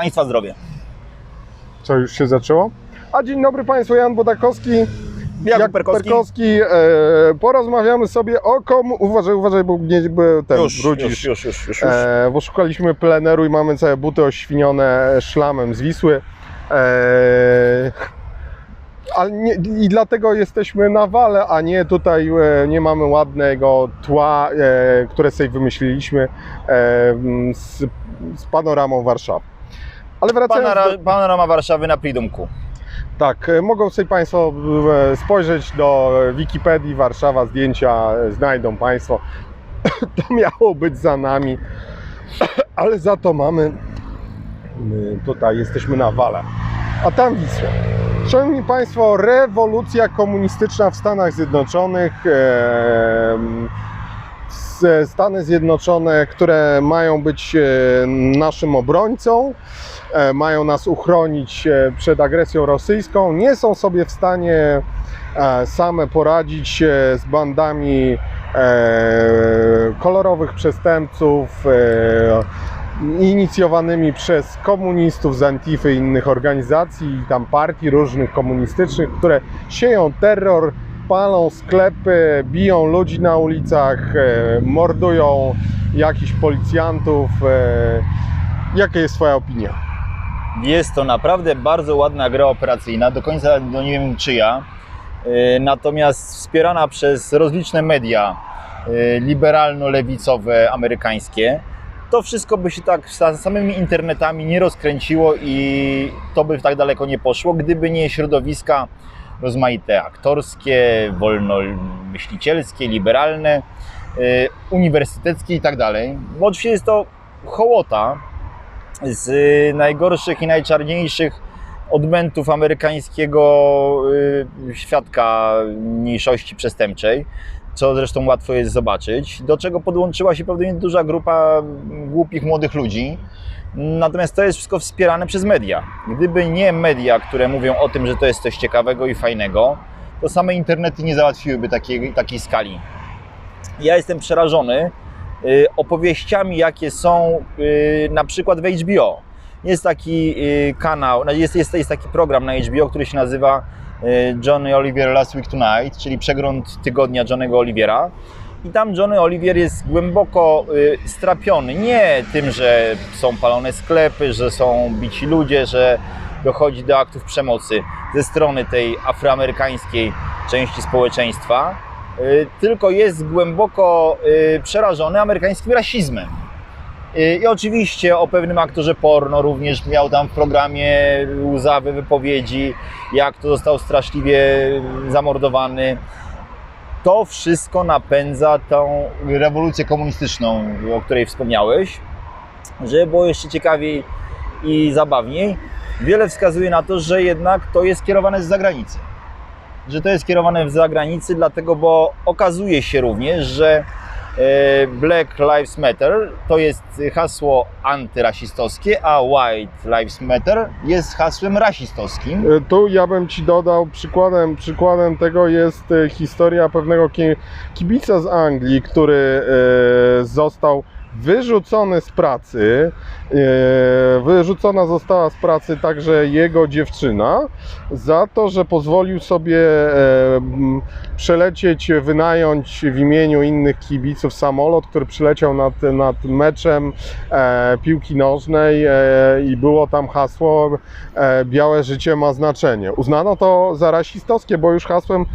Państwa zdrowie. Co już się zaczęło? A dzień dobry Państwu, Jan Bodakowski. Jakub Perkowski. e, porozmawiamy sobie o komu... Uważaj, uważaj, bo nie by ten Już, brudzisz. już, już, już, już. już. E, bo szukaliśmy pleneru i mamy całe buty oświnione szlamem z Wisły. E, ale nie, I dlatego jesteśmy na wale, a nie tutaj e, nie mamy ładnego tła, e, które sobie wymyśliliśmy e, z, z panoramą Warszawy. Ale wracając do... Panora, panorama Warszawy na Pridumku. Tak, e, mogą sobie Państwo e, spojrzeć do Wikipedii Warszawa, zdjęcia e, znajdą Państwo. To miało być za nami, ale za to mamy, my tutaj jesteśmy na wale, a tam Wisła. Szanowni Państwo, rewolucja komunistyczna w Stanach Zjednoczonych, Stany Zjednoczone, które mają być e, naszym obrońcą, e, mają nas uchronić e, przed agresją rosyjską, nie są sobie w stanie same poradzić z bandami kolorowych przestępców inicjowanymi przez komunistów z Antify i innych organizacji, i tam partii różnych komunistycznych, które sieją terror, palą sklepy, biją ludzi na ulicach, e, mordują jakichś policjantów. E, Jaka jest Twoja opinia? Jest to naprawdę bardzo ładna gra operacyjna, do końca no nie wiem czyja, Yy, natomiast wspierana przez rozliczne media liberalno-lewicowe amerykańskie. To wszystko by się tak za samymi internetami nie rozkręciło i to by tak daleko nie poszło, gdyby nie środowiska rozmaite aktorskie, wolnomyślicielskie, liberalne, yy, uniwersyteckie i tak dalej. Oczywiście jest to hołota z y, najgorszych i najczarniejszych odmętów amerykańskiego y, świadka mniejszości przestępczej, co zresztą łatwo jest zobaczyć, do czego podłączyła się pewnie duża grupa głupich młodych ludzi. Natomiast to jest wszystko wspierane przez media. Gdyby nie media, które mówią o tym, że to jest coś ciekawego i fajnego, to same internety nie załatwiłyby takiej, takiej skali. Ja jestem przerażony y, opowieściami, jakie są y, na przykład w HBO. Jest taki y, kanał, no, jest, jest, jest taki program na HBO, który się nazywa Johnny Oliver Last Week Tonight, czyli przegląd tygodnia Johnnego Olivera. I tam Johnny Oliver jest głęboko y, strapiony nie tym, że są palone sklepy, że są bici ludzie, że dochodzi do aktów przemocy ze strony tej afroamerykańskiej części społeczeństwa, y, tylko jest głęboko y, przerażony amerykańskim rasizmem. I oczywiście o pewnym aktorze porno również miał tam w programie łzawe wypowiedzi, jak to został straszliwie zamordowany. To wszystko napędza tą rewolucję komunistyczną, o której wspomniałeś. Żeby było jeszcze ciekawiej i zabawniej, wiele wskazuje na to, że jednak to jest kierowane z zagranicy. Że to jest kierowane z zagranicy, dlatego, bo okazuje się również, że Black Lives Matter to jest hasło antyrasistowskie, a White Lives Matter jest hasłem rasistowskim. E, Tu ja bym Ci dodał, przykładem, przykładem tego jest e, historia pewnego ki- kibica z Anglii, który e, został wyrzucony z pracy. E, Wyrzucona została z pracy także jego dziewczyna za to, że pozwolił sobie e, przelecieć, wynająć w imieniu innych kibiców samolot, który przyleciał nad, nad meczem e, piłki nożnej i było tam hasło białe życie ma znaczenie. Uznano to za rasistowskie, bo już hasłem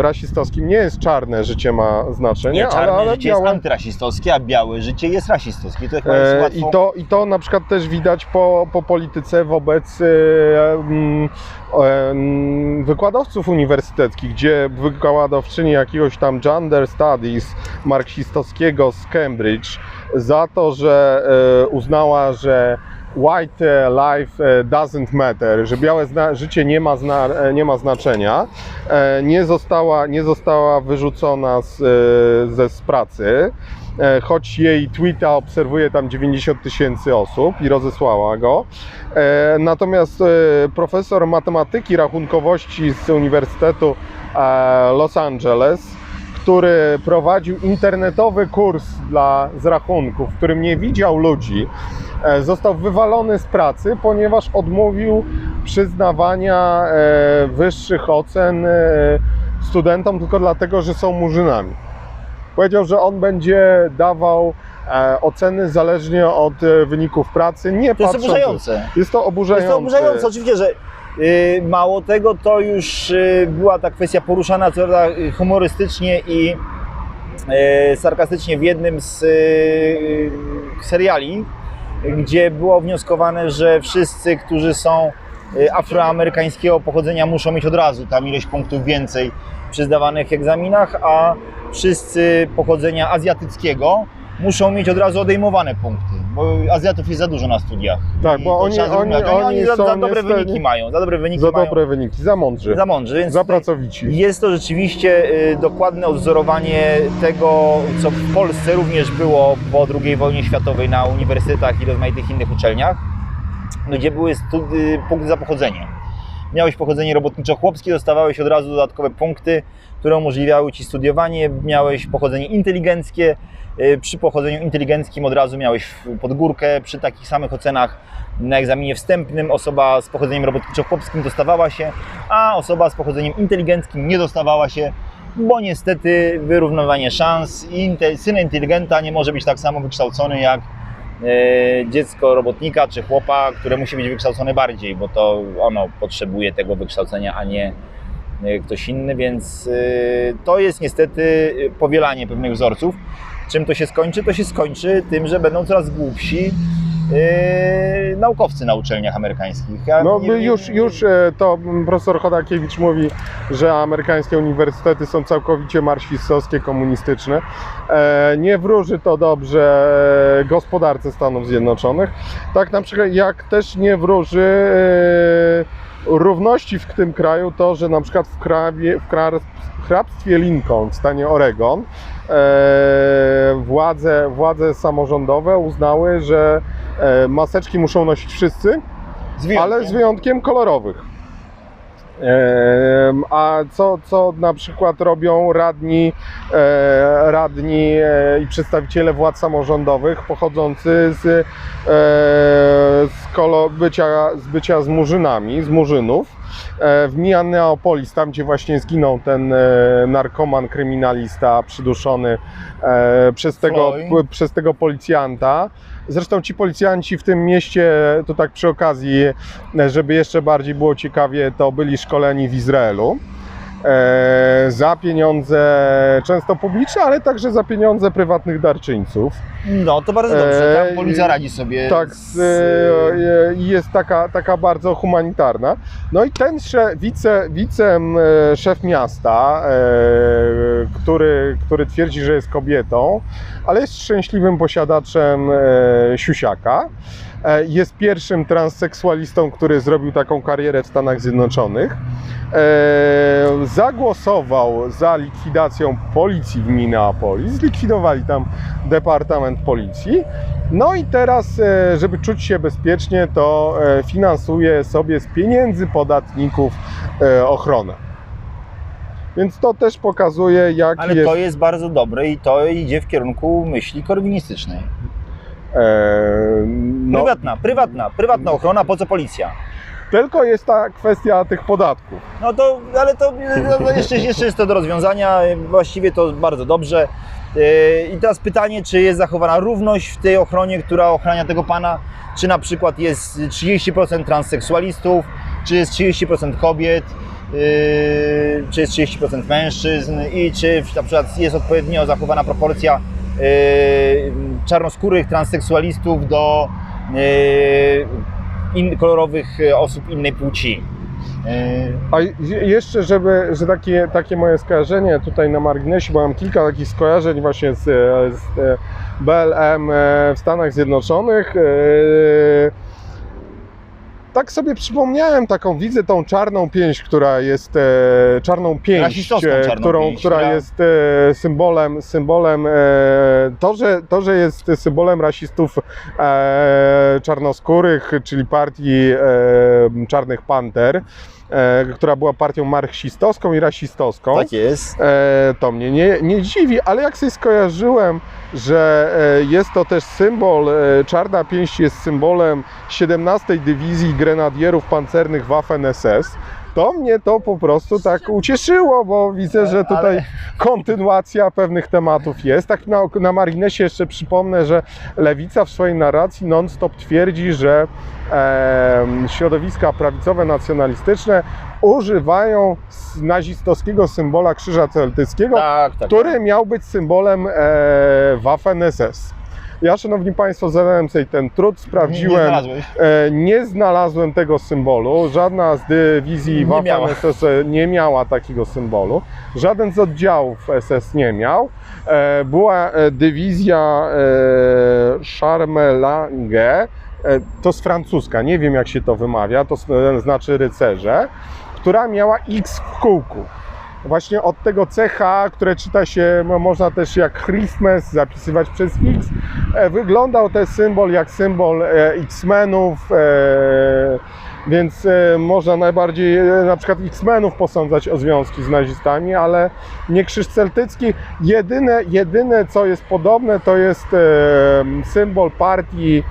rasistowskim nie jest czarne życie ma znaczenie, Nie, czarne ale, ale białe. Jest antyrasistowskie, a białe życie jest rasistowskie. To E, łatwo... I to, I to na przykład też widać po, po polityce wobec e, mm, e, mm, wykładowców uniwersyteckich, gdzie wykładowczyni jakiegoś tam gender studies marksistowskiego z Cambridge za to, że e, uznała, że white life e, doesn't matter, że białe życie nie ma, e, nie ma znaczenia, e, nie została, nie została wyrzucona z, e, ze z pracy e, choć jej tweeta obserwuje tam 90 tysięcy osób i rozesłała go. E, Natomiast e, profesor matematyki rachunkowości z Uniwersytetu e, Los Angeles, który prowadził internetowy kurs dla z rachunków, w którym nie widział ludzi, e, został wywalony z pracy, ponieważ odmówił przyznawania e, wyższych ocen e, studentom tylko dlatego, że są murzynami. Powiedział, że on będzie dawał oceny zależnie od wyników pracy, nie To jest patrząc... oburzające. Jest to oburzające. Jest to oburzające, oczywiście, że mało tego, to już y, była ta kwestia poruszana co y, humorystycznie i y, sarkastycznie w jednym z y, seriali, gdzie było wnioskowane, że wszyscy, którzy są y, afroamerykańskiego pochodzenia muszą mieć od razu tam ileś punktów więcej przy zdawanych egzaminach, a wszyscy pochodzenia azjatyckiego muszą mieć od razu odejmowane punkty, bo Azjatów jest za dużo na studiach. Tak, I bo oni- oni- zrozumieć. oni za, są za dobre niestety- wyniki mają, za dobre wyniki Za mają, dobre wyniki, za mądrzy, za mądrzy, więc za pracowici. jest to rzeczywiście y, dokładne odzorowanie tego, co w Polsce również było po II wojnie światowej na uniwersytetach i rozmaitych innych uczelniach, gdzie były studi- punkty za pochodzenie. Miałeś pochodzenie robotniczo-chłopskie, dostawałeś od razu dodatkowe punkty, które umożliwiały Ci studiowanie. Miałeś pochodzenie inteligenckie, y, przy pochodzeniu inteligenckim od razu miałeś pod górkę, przy takich samych ocenach na egzaminie wstępnym osoba z pochodzeniem robotniczo-chłopskim dostawała się, a osoba z pochodzeniem inteligenckim nie dostawała się, bo niestety wyrównywanie szans i syn inteligenta nie może być tak samo wykształcony jak dziecko robotnika czy chłopa, które musi być wykształcone bardziej, bo to ono potrzebuje tego wykształcenia, a nie e, ktoś inny, więc e, to jest niestety powielanie pewnych wzorców. Czym to się skończy? To się skończy tym, że będą coraz głupsi e, naukowcy na uczelniach amerykańskich. Ja No nie- nie- już, już e, to profesor Chodakiewicz mówi, że amerykańskie uniwersytety są całkowicie marksistowskie, komunistyczne. E, Nie wróży to dobrze e, gospodarce Stanów Zjednoczonych. Tak na przykład jak też nie wróży równości w tym kraju to, że na przykład w, krawie, w kra- w hrabstwie Lincoln w stanie Oregon władze, władze samorządowe uznały, że maseczki muszą nosić wszyscy, z ale z wyjątkiem kolorowych. Em, A co, co na przykład robią radni, e, radni e, i przedstawiciele władz samorządowych pochodzący z, e, z kolo, bycia, z bycia z murzynami, z murzynów? E, W Minneapolis, tam gdzie właśnie zginął ten e, narkoman, kryminalista przyduszony e, przez tego, Floyd. przez tego policjanta. Zresztą ci policjanci w tym mieście, to tak przy okazji, żeby jeszcze bardziej było ciekawie, to byli szkoleni w Izraelu. E, za pieniądze często publiczne, ale także za pieniądze prywatnych darczyńców. No to bardzo dobrze, tam policja radzi sobie. Tak, z, e, jest taka, taka bardzo humanitarna. No i ten wice, wice m, e, szef miasta, e, który, który twierdzi, że jest kobietą, ale jest szczęśliwym posiadaczem e, siusiaka. E, Jest pierwszym transseksualistą, który zrobił taką karierę w Stanach Zjednoczonych. E, zagłosował za likwidacją policji w Minneapolis. Zlikwidowali tam Departament Policji. No i teraz, e, żeby czuć się bezpiecznie, to finansuje sobie z pieniędzy podatników ochronę. Więc to też pokazuje, jak Ale jest. to jest bardzo dobre i to idzie w kierunku myśli korwinistycznej. No, Prywatna, prywatna, prywatna ochrona, po co policja? tylko jest ta kwestia tych podatków. No to, ale to no, jeszcze, jeszcze jest to do rozwiązania, właściwie to bardzo dobrze. Yy, I teraz pytanie, czy jest zachowana równość w tej ochronie, która ochrania tego pana, czy na przykład jest 30% transseksualistów, czy jest 30% kobiet, yy, czy jest 30% mężczyzn i czy na przykład jest odpowiednio zachowana proporcja czarnoskórych transseksualistów do in, kolorowych osób innej płci. Yy, A je- jeszcze, żeby, że takie, takie moje skojarzenie tutaj na marginesie, bo mam kilka takich skojarzeń właśnie z, z e, BLM e, w Stanach Zjednoczonych. Tak sobie przypomniałem taką, widzę tą czarną pięść, która jest e, czarną pięść, e, czarną którą, pięść, która która- jest e, symbolem, symbolem e, to, że, to, że jest symbolem rasistów e, czarnoskórych, czyli partii e, Czarnych Panter, e, która była partią marksistowską i rasistowską. Tak jest. E, to mnie nie, nie dziwi, ale jak sobie skojarzyłem, że e, jest to też symbol, e, czarna pięść jest symbolem 17 Dywizji Grenadierów Pancernych Waffen SS, to mnie to po prostu tak ucieszyło, bo widzę, że tutaj kontynuacja pewnych tematów jest. Tak na, na marginesie jeszcze przypomnę, że Lewica w swojej narracji non-stop twierdzi, że em, środowiska prawicowe, nacjonalistyczne używają nazistowskiego symbola krzyża celtyckiego, Tak, tak. który miał być symbolem e, Waffen SS. Ja, szanowni państwo, zadałem sobie ten trud, Nie, nie sprawdziłem. znalazłeś. E, Nie znalazłem tego symbolu. Żadna z dywizji Nie Waffen. SS nie miała takiego symbolu. Żaden z oddziałów SS nie miał. E, Była e, dywizja Charmelange. To jest francuska, nie wiem jak się to wymawia, to znaczy rycerze, która miała X w kółku. Właśnie od tego CH, które czyta się, można też jak Christmas zapisywać przez X, e, wyglądał ten symbol jak symbol e, X-Menów, e, więc można najbardziej na przykład X-Menów posądzać o związki z nazistami, ale nie krzyż celtycki. Jedyne, jedyne co jest podobne to jest symbol partii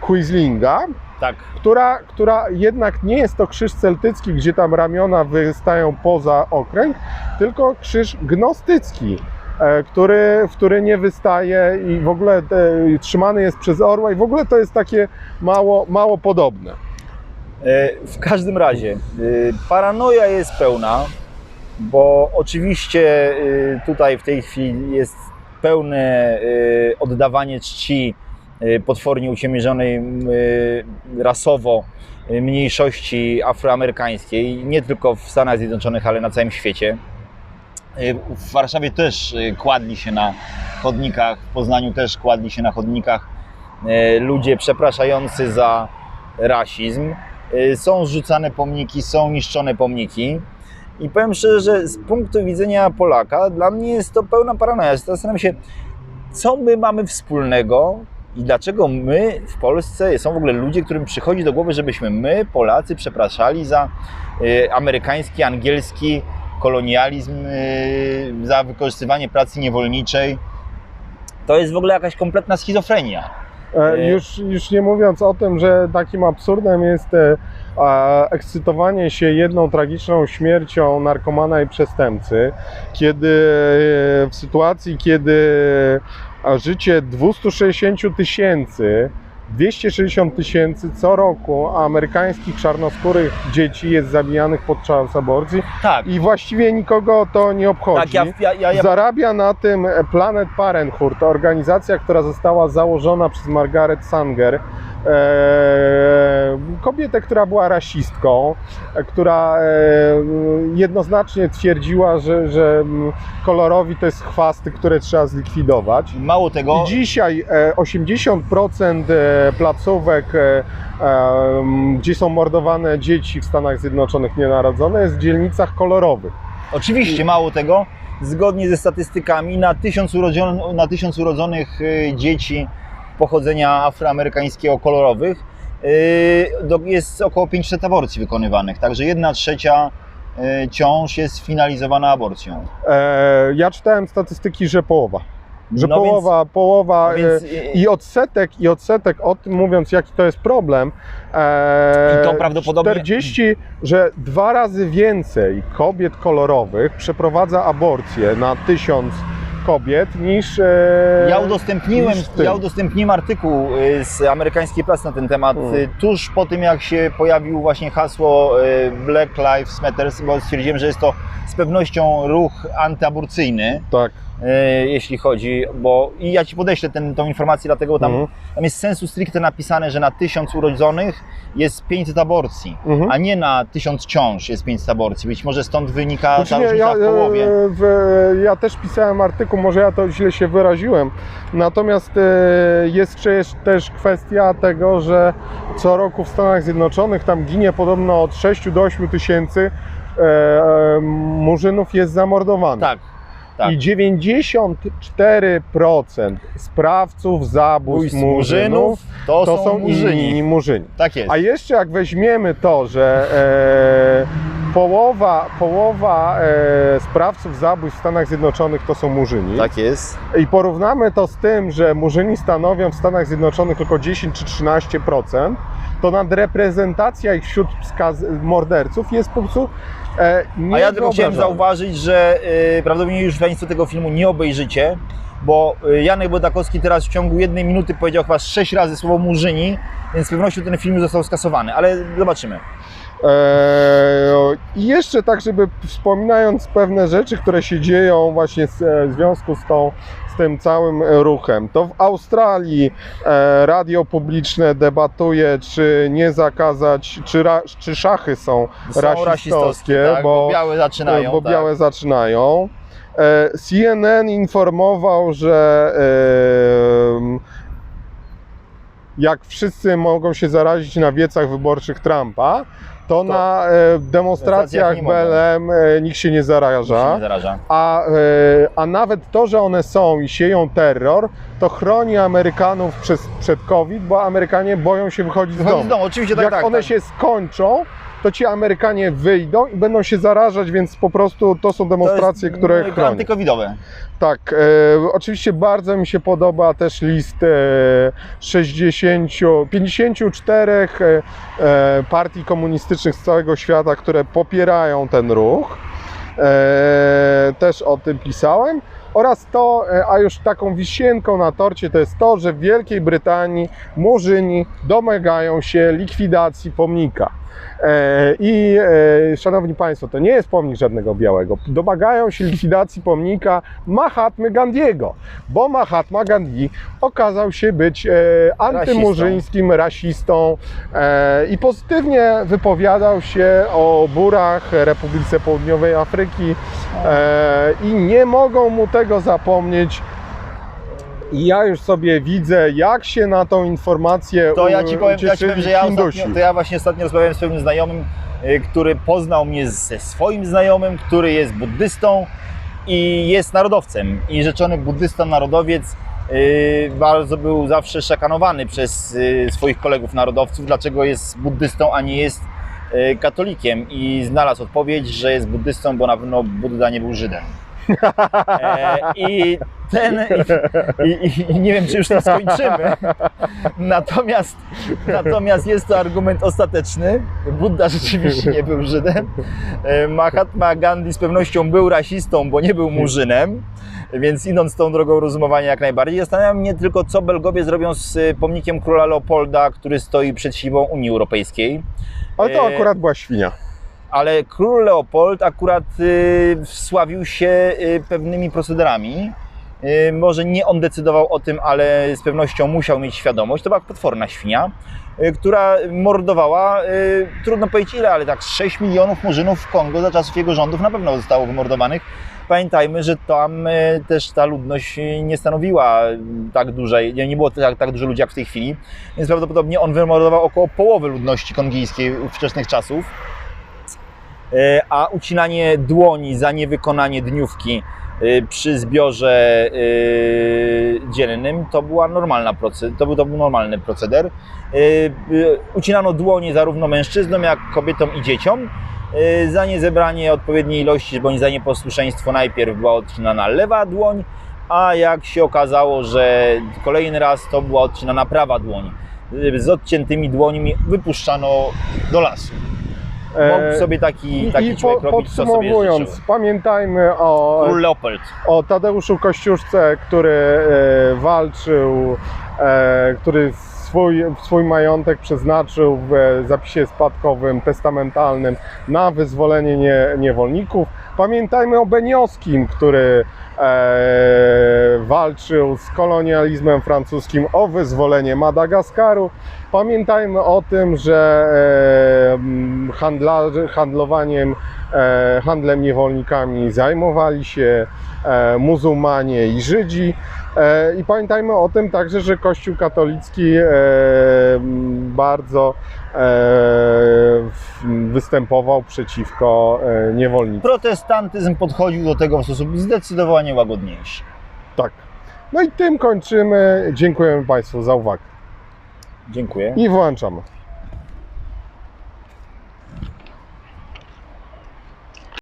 Quislinga, Tak. która, która jednak nie jest to krzyż celtycki, gdzie tam ramiona wystają poza okręg, tylko krzyż gnostycki, e, który, w który nie wystaje i w ogóle e, trzymany jest przez orła i w ogóle to jest takie mało, mało podobne. E, W każdym razie, paranoja jest pełna, bo oczywiście tutaj w tej chwili jest pełne oddawanie czci potwornie uciemierzonej e, rasowo e, mniejszości afroamerykańskiej, nie tylko w Stanach Zjednoczonych, ale na całym świecie. W Warszawie też kładli się na chodnikach, w Poznaniu też kładli się na chodnikach ludzie przepraszający za rasizm. Y, Są zrzucane pomniki, są niszczone pomniki. I powiem szczerze, że z punktu widzenia Polaka, dla mnie jest to pełna paranoja. Zastanawiam się, co my mamy wspólnego i dlaczego my w Polsce są w ogóle ludzie, którym przychodzi do głowy, żebyśmy my, Polacy, przepraszali za y, amerykański, angielski kolonializm, y, za wykorzystywanie pracy niewolniczej. To jest w ogóle jakaś kompletna schizofrenia. E, E, Już, już nie mówiąc o tym, że takim absurdem jest e, ekscytowanie się jedną tragiczną śmiercią narkomana i przestępcy, kiedy e, w sytuacji, kiedy a, życie 260 tysięcy 260 tysięcy co roku amerykańskich czarnoskórych dzieci jest zabijanych podczas aborcji. Tak, i właściwie nikogo to nie obchodzi. tak, ja, ja, ja, Zarabia na tym Planet Parenthood, organizacja, która została założona przez Margaret Sanger, kobietę, która była rasistką, e, która e, jednoznacznie twierdziła, że, że kolorowi to jest chwasty, które trzeba zlikwidować. mało tego, I dzisiaj e, 80% e, placówek, e, gdzie są mordowane dzieci w Stanach Zjednoczonych nienarodzone, jest w dzielnicach kolorowych. Oczywiście, mało tego, zgodnie ze statystykami, na tysiąc, urodzon, na tysiąc urodzonych dzieci pochodzenia afroamerykańskiego kolorowych y, jest około 500 aborcji wykonywanych. Także jedna trzecia y, ciąż jest finalizowana aborcją. E, ja czytałem statystyki, że połowa. Że No połowa, połowa. Więc, e, więc, y, I odsetek, i odsetek o tym mówiąc, jaki to jest problem. E, to prawdopodobnie- 40, że dwa razy więcej kobiet kolorowych przeprowadza aborcję na tysiąc kobiet niż. E, Ja udostępniłem, niż ja udostępniłem artykuł y, z amerykańskiej prasy na ten temat Mm. y, tuż po tym, jak się pojawił właśnie hasło Black Lives Matter, bo stwierdziłem, że jest to z pewnością ruch antyaborcyjny, Tak. Y, jeśli chodzi, bo i ja Ci podeślę ten, tą informację, dlatego tam, Mhm. tam jest sensu stricte napisane, że na tysiąc urodzonych jest 500 aborcji, Mhm. a nie na tysiąc ciąż jest 500 aborcji. Być może stąd wynika Znaczy ta różnica ja, w połowie. e, w, ja też pisałem artykuł, może ja to źle się wyraziłem. Natomiast e, jest też kwestia tego, że co roku w Stanach Zjednoczonych tam ginie podobno od 6 do 8 tysięcy e, e, murzynów jest zamordowanych. Tak, tak. I 94% sprawców zabójstw Bójstw murzynów to, to są, murzyni. inni murzyni. Tak jest. A jeszcze jak weźmiemy to, że Połowa, połowa e, sprawców zabójstw w Stanach Zjednoczonych to są murzyni. Tak jest. I porównamy to z tym, że murzyni stanowią w Stanach Zjednoczonych tylko 10 czy 13%, to nadreprezentacja ich wśród morderców jest po prostu e, A ja tylko chciałem zauważyć, że y, prawdopodobnie już Państwo tego filmu nie obejrzycie, bo y, Janek Bodakowski teraz w ciągu jednej minuty powiedział chyba sześć razy słowo murzyni, więc z pewnością ten film został skasowany, ale zobaczymy. Eee, I jeszcze tak, żeby wspominając pewne rzeczy, które się dzieją właśnie e, w związku z, tą, z tym całym ruchem, to w Australii e, radio publiczne debatuje, czy nie zakazać, czy, ra, czy szachy są, Są rasistowskie, tak, bo, bo, białe zaczynają. bo tak. białe zaczynają. E, CNN informował, że jak wszyscy mogą się zarazić na wiecach wyborczych Trumpa, to, na e, demonstracjach nie. BLM nikt się nie Nikt się zaraża. nie zaraża. A, e, a nawet to, że one są i sieją terror, to chroni Amerykanów przez, przed COVID, bo Amerykanie boją się wychodzić z domu. z domu, oczywiście tak, Jak tak. one tak. się skończą, to ci Amerykanie wyjdą i będą się zarażać, więc po prostu to są To demonstracje, jest, które mm, chronią. Antykowidowe. Tak, e, oczywiście bardzo mi się podoba też list e, 60, 54 e, e, partii komunistycznych z całego świata, które popierają ten ruch. E, też o tym pisałem. Oraz to, e, a już taką wisienką na torcie, to jest to, że w Wielkiej Brytanii murzyni domagają się likwidacji pomnika. E, I e, szanowni Państwo, to nie jest pomnik żadnego białego. Domagają się likwidacji pomnika Mahatmy Gandiego, bo Mahatma Gandhi okazał się być e, antymurzyńskim rasistą i pozytywnie wypowiadał się o burach Republice Południowej Afryki i nie mogą mu tego zapomnieć. I ja już sobie widzę, jak się na tą informację To ja ci powiem, ja ci powiem że ja, ostatnio, to ja właśnie ostatnio rozmawiałem z pewnym znajomym, y, który poznał mnie ze swoim znajomym, który jest buddystą i jest narodowcem. I rzeczony buddysta, narodowiec y, bardzo był zawsze szakanowany przez y, swoich kolegów narodowców, dlaczego jest buddystą, a nie jest katolikiem. I znalazł odpowiedź, że jest buddystą, bo na pewno Buddha nie był Żydem. E, I ten, i, i, i nie wiem, czy już to skończymy. Natomiast, natomiast jest to argument ostateczny. Buddha rzeczywiście nie był Żydem. E, Mahatma Gandhi z pewnością był rasistą, bo nie był murzynem. Więc idąc tą drogą rozumowania jak najbardziej. Zastanawia mnie tylko, co Belgowie zrobią z e, pomnikiem króla Leopolda, który stoi przed siedzibą Unii Europejskiej. Ale to akurat była świnia. Ale król Leopold akurat y, wsławił się y, pewnymi procederami. Y, może nie on decydował o tym, ale z pewnością musiał mieć świadomość. To była potworna świnia, która mordowała, trudno powiedzieć ile, ale tak 6 milionów murzynów w Kongo za czasów jego rządów na pewno zostało wymordowanych. Pamiętajmy, że tam też ta ludność nie stanowiła tak dużej, nie było tak, tak dużo ludzi jak w tej chwili, więc prawdopodobnie on wymordował około połowy ludności kongijskiej wczesnych czasów. E, a ucinanie dłoni za niewykonanie dniówki e, przy zbiorze e, dziennym to była normalna proceder, to był, to był normalny proceder. Ucinano dłonie zarówno mężczyznom, jak kobietom i dzieciom. Za niezebranie odpowiedniej ilości bądź za nieposłuszeństwo najpierw była odcinana lewa dłoń, a jak się okazało, że kolejny raz to była odcinana prawa dłoń. Z odciętymi dłońmi wypuszczano do lasu. Mógł sobie taki, taki i człowiek po, robić, co sobie życzył. pamiętajmy o, Król Leopold. o Tadeuszu Kościuszce, który e, walczył, e, który swój, swój majątek przeznaczył w e, zapisie spadkowym, testamentalnym na wyzwolenie nie, niewolników. Pamiętajmy o Beniowskim, który e, walczył z kolonializmem francuskim o wyzwolenie Madagaskaru. Pamiętajmy o tym, że e, m, handlarze, handlowaniem, e, handlem niewolnikami zajmowali się e, muzułmanie i Żydzi. E, I pamiętajmy o tym także, że Kościół katolicki e, bardzo e, występował przeciwko niewolnictwu. Protestantyzm podchodził do tego w sposób zdecydowanie łagodniejszy. Tak. No i tym kończymy. Dziękujemy Państwu za uwagę. Dziękuję. I włączamy.